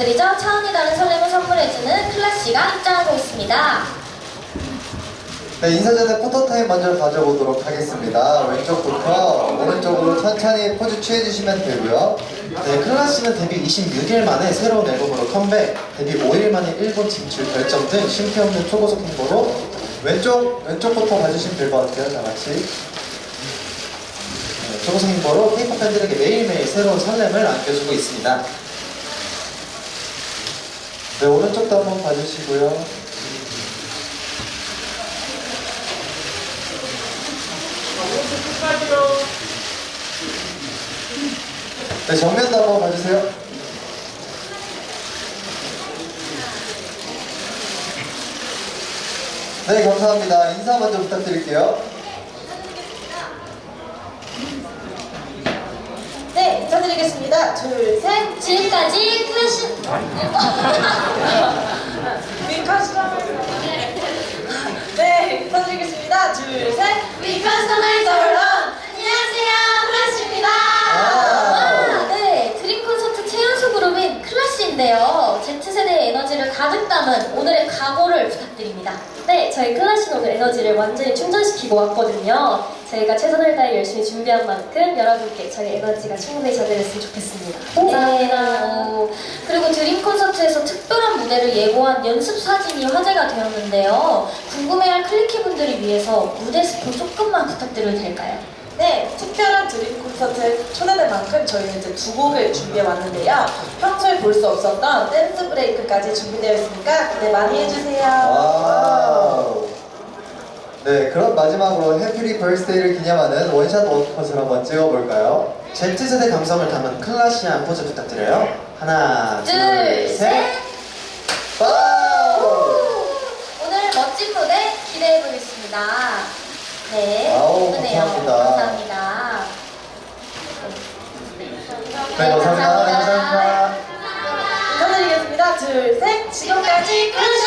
드리죠. 차원이 다른 설렘을 선물해주는 클래시가 입장하고 있습니다. 네, 인사 전에 포토타임 먼저 가져보도록 하겠습니다. 왼쪽부터 오른쪽으로 천천히 포즈 취해주시면 되고요. 네, 클라시는 데뷔 26일 만에 새로운 앨범으로 컴백, 데뷔 5일 만에 일본 진출 결정 등 쉼표 없는 초고속 행보로 왼쪽, 왼쪽부터 봐주시면 될 것 같아요. 다 같이. 네, 초고속 행보로 K-pop 팬들에게 매일매일 새로운 설렘을 안겨주고 있습니다. 네, 오른쪽도 한번 봐주시고요. 네, 정면도 한번 봐주세요. 네, 감사합니다. 인사 먼저 부탁드릴게요. 네, 인사드리겠습니다. 둘, 셋. 지금까지 클래시 위카스터마이저. 네, 인사드리겠습니다. 둘, 셋. 위카스터마이저 안녕하세요 클래시입니다. 와우. 아, 네 드림 콘서트 최연소 그룹인 클래시인데요. Z세대의 에너지를 가득 담은 오늘의 각오를 부탁드립니다. 네 저희 클래시는 오늘 에너지를 완전히 충전시키고 왔거든요. 저희가 최선을 다해 열심히 준비한 만큼 여러분께 저희 에너지가 충분해져드렸으면 좋겠습니다. 감사합니다. 그리고 드림 콘서트에서 특별한 무대를 예고한 연습 사진이 화제가 되었는데요. 궁금해할 클리키 분들을 위해서 무대 스포 조금만 부탁드려도 될까요? 네, 특별한 드림 콘서트에 초대된 만큼 저희는 이제 두 곡을 준비해 왔는데요. 평소에 볼 수 없었던 댄스 브레이크까지 준비되어 있으니까 기대 많이 해주세요. 와우. 네, 그럼 마지막으로 해피리 벌스데이를 기념하는 원샷 원컷을 한번 찍어볼까요? Z세대 감성을 담은 클라시한 포즈 부탁드려요. 하나, 둘, 둘, 셋. 셋. 와우! 오늘 멋진 무대 기대해 보겠습니다. 네, 와우, 예쁘네요. 감사합니다. 감사합니다. 네, 감사합니다. 네, 감사합니다. 인사드리겠습니다. 둘, 셋. 지금까지 끊